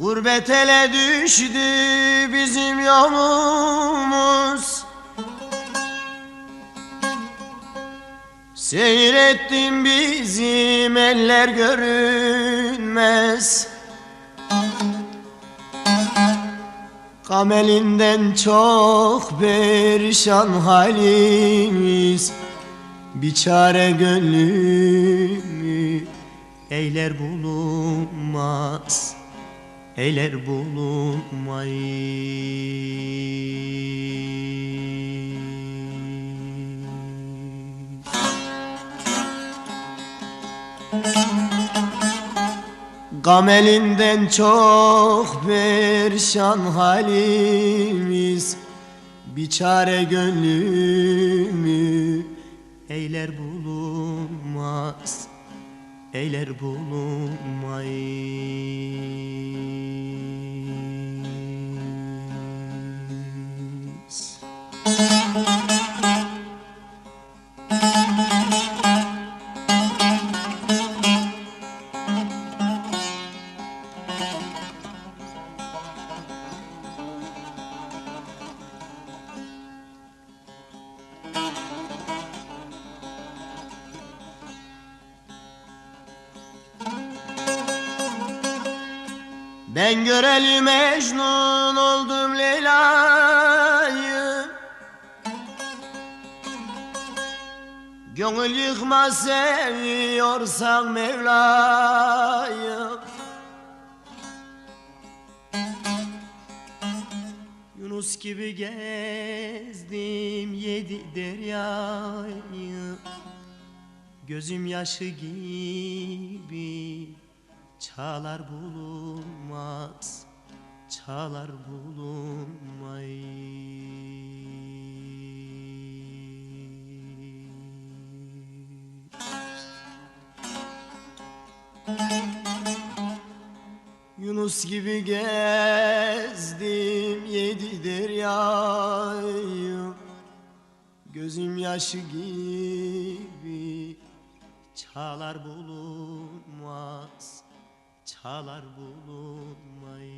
Gurbet ele düştü bizim yolumuz. Seyrettim bizim eller görünmez. Kamelinden çok perişan halimiz. Bir çare gönlümü eyler bulunmaz Eyler bulunmayı Gam elinden çok perişan halimiz Bir çare gönlümü eyler bulunmaz Eyler bulunmayız Ben göreli Mecnun oldum Leyla'yı. Gönül yıkma seviyorsan Mevla'yı. Yunus gibi gezdim yedi deryayı. Gözüm yaşı gibi Çağlar bulunmaz Çağlar bulunmayız. Yunus gibi gezdim yedi deryayı. Gözüm yaşı gibi Çağlar bulunmaz Çağlar bulunmayı